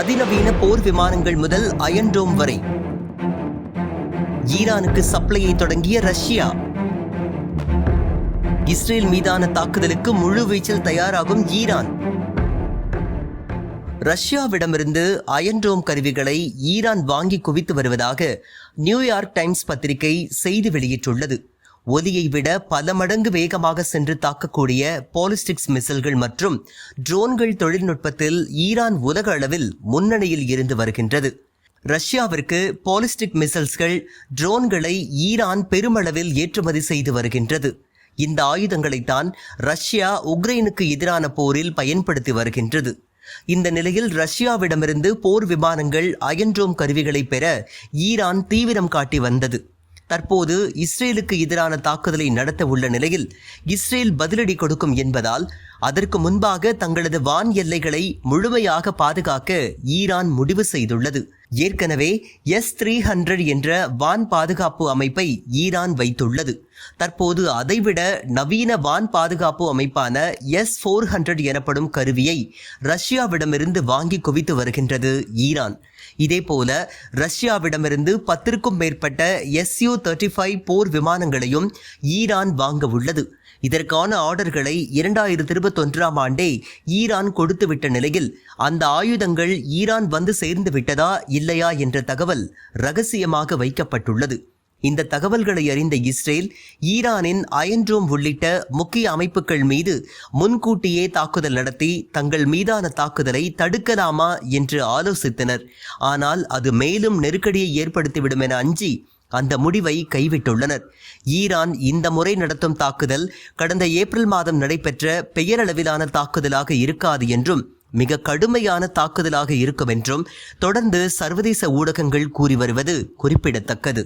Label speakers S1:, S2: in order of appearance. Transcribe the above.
S1: அதிநவீன போர் விமானங்கள் முதல் அயன்டோம் வரை. ஈரானுக்கு சப்ளையை தொடங்கிய ரஷ்யா. இஸ்ரேல் மீதான தாக்குதலுக்கு முழு வீச்சில் தயாராகும் ஈரான். ரஷ்யாவிடமிருந்து அயன்டோம் கருவிகளை ஈரான் வாங்கி குவித்து வருவதாக நியூயார்க் டைம்ஸ் பத்திரிகை செய்தி வெளியிட்டுள்ளது. ஒலியை விட பல மடங்கு வேகமாக சென்று தாக்கக்கூடிய பாலிஸ்டிக்ஸ் மிசல்கள் மற்றும் ட்ரோன்கள் தொழில்நுட்பத்தில் ஈரான் உலக அளவில் முன்னணியில் இருந்து வருகின்றது. ரஷ்யாவிற்கு பாலிஸ்டிக் மிசல்ஸ்கள் ட்ரோன்களை ஈரான் பெருமளவில் ஏற்றுமதி செய்து வருகின்றது. இந்த ஆயுதங்களைத்தான் ரஷ்யா உக்ரைனுக்கு எதிரான போரில் பயன்படுத்தி வருகின்றது. இந்த நிலையில் ரஷ்யாவிடமிருந்து போர் விமானங்கள் அயன்ட்ரோம் கருவிகளை பெற ஈரான் தீவிரம் காட்டி வந்தது. தற்போது இஸ்ரேலுக்கு எதிரான தாக்குதலை நடத்த உள்ள நிலையில் இஸ்ரேல் பதிலடி கொடுக்கும் என்பதால் அதற்கு முன்பாக தங்களது வான் எல்லைகளை முழுமையாக பாதுகாக்க ஈரான் முடிவு செய்துள்ளது. ஏற்கனவே எஸ் த்ரீ ஹண்ட்ரட் என்ற வான் பாதுகாப்பு அமைப்பை ஈரான் வைத்துள்ளது. தற்போது அதைவிட நவீன வான் பாதுகாப்பு அமைப்பான எஸ் ஃபோர் ஹண்ட்ரட் எனப்படும் கருவியை ரஷ்யாவிடமிருந்து வாங்கி குவித்து வருகின்றது ஈரான். இதேபோல ரஷ்யாவிடமிருந்து பத்திற்கும் மேற்பட்ட எஸ்யூ தேர்ட்டி ஃபைவ் போர் விமானங்களையும் ஈரான் வாங்க உள்ளது. இதற்கான ஆர்டர்களை இரண்டாயிரத்தி இருபத்தொன்றாம் ஆண்டே ஈரான் கொடுத்துவிட்ட நிலையில் அந்த ஆயுதங்கள் ஈரான் வந்து சேர்ந்து விட்டதா இல்லையா என்ற தகவல் ரகசியமாக வைக்கப்பட்டுள்ளது. இந்த தகவல்களை அறிந்த இஸ்ரேல் ஈரானின் அயன்ட்ரோம் உள்ளிட்ட முக்கிய அமைப்புகள் மீது முன்கூட்டியே தாக்குதல் நடத்தி தங்கள் மீதான தாக்குதலை தடுக்கலாமா என்று ஆலோசித்தனர். ஆனால் அது மேலும் நெருக்கடியை ஏற்படுத்திவிடும் என அஞ்சி அந்த முடிவை கைவிட்டுள்ளனர். ஈரான் இந்த முறை நடத்தும் தாக்குதல் கடந்த ஏப்ரல் மாதம் நடைபெற்ற பெயரளவிலான தாக்குதலாக இருக்காது என்றும் மிக கடுமையான தாக்குதலாக இருக்கும் என்றும் தொடர்ந்து சர்வதேச ஊடகங்கள் கூறி வருவது குறிப்பிடத்தக்கது.